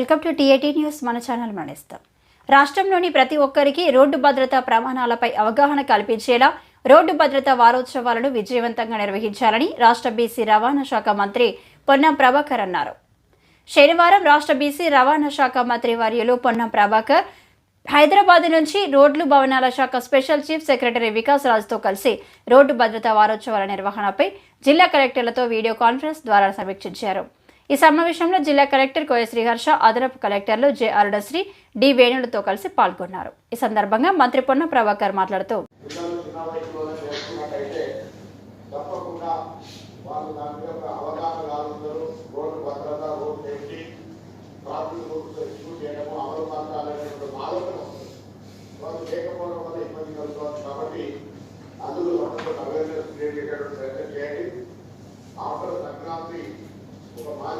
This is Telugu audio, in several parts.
Welcome to T A T news. మన ఛానల్ మనిస్తాం. రాష్ట్రంలోని ప్రతి ఒక్కరికి రోడ్డు భద్రతా ప్రమాణాలపై అవగాహన కల్పించేలా రోడ్డు భద్రతా వారోత్సవాలను విజయవంతంగా నిర్వహించాలని రాష్ట్ర బీసీ రవాణా శాఖ మంత్రి పొన్నం ప్రభాకర్ అన్నారు. శనివారం రాష్ట్ర బీసీ రవాణా శాఖ మంత్రి వర్యులు పొన్నం ప్రభాకర్ హైదరాబాద్ నుంచి రోడ్లు భవనాల శాఖ స్పెషల్ చీఫ్ సెక్రటరీ వికాస్ రాజ్తో కలిసి రోడ్డు భద్రతా వారోత్సవాల నిర్వహణపై జిల్లా కలెక్టర్లతో వీడియో కాన్ఫరెన్స్ ద్వారా సమీక్షించారు. ఈ సమావేశంలో జిల్లా కలెక్టర్ కోయ శ్రీహర్ష అదనపు కలెక్టర్లు జె అరుణశ్రీ డి వేణులతో కలిసి పాల్గొన్నారు. ఈ సందర్భంగా మంత్రి పొన్న ప్రభాకర్ మాట్లాడుతూ కాబట్టి అందులో అవేర్నెస్ క్రియేట్ చేయడం ప్రయత్నం చేయండి.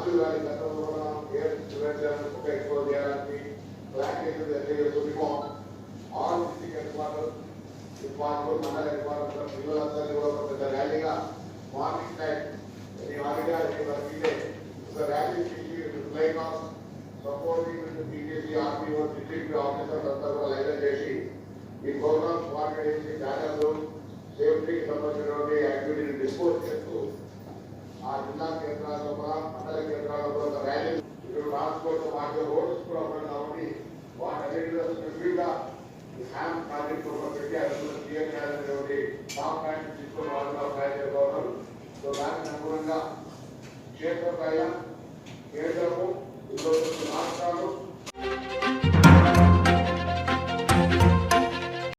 ఒక మాజీ గారి గతంలో కూడా ఎయిర్ చేయాలని ఒక ఎక్కువ చేయడానికి ప్లాన్ చేసి ఆల్ డిస్ట్రిక్ట్ హెడ్ క్వార్టర్ పాల్గొని మండల నిర్మాణంలో పిల్లలందరినీ కూడా ఒక పెద్ద ర్యాలీగా మార్నింగ్ టైం ఈ హాలిడే ఈ వర్కింగ్ ఒక ర్యాలీ చేసి flight of supporting BJP RTO district officers అంతా కూడా లైన్ చేసి ఈ ప్రోగ్రామ్ కోఆర్డినేట్ చేసి బ్యానర్లు సేఫ్టీకి సంబంధించినటువంటి యాక్టివిటీని డిస్పోజ్ చేస్తూ HAM project opportunity as well as clear as the top and principal value of higher government. So that is Namuranga, Kshetra Kailan,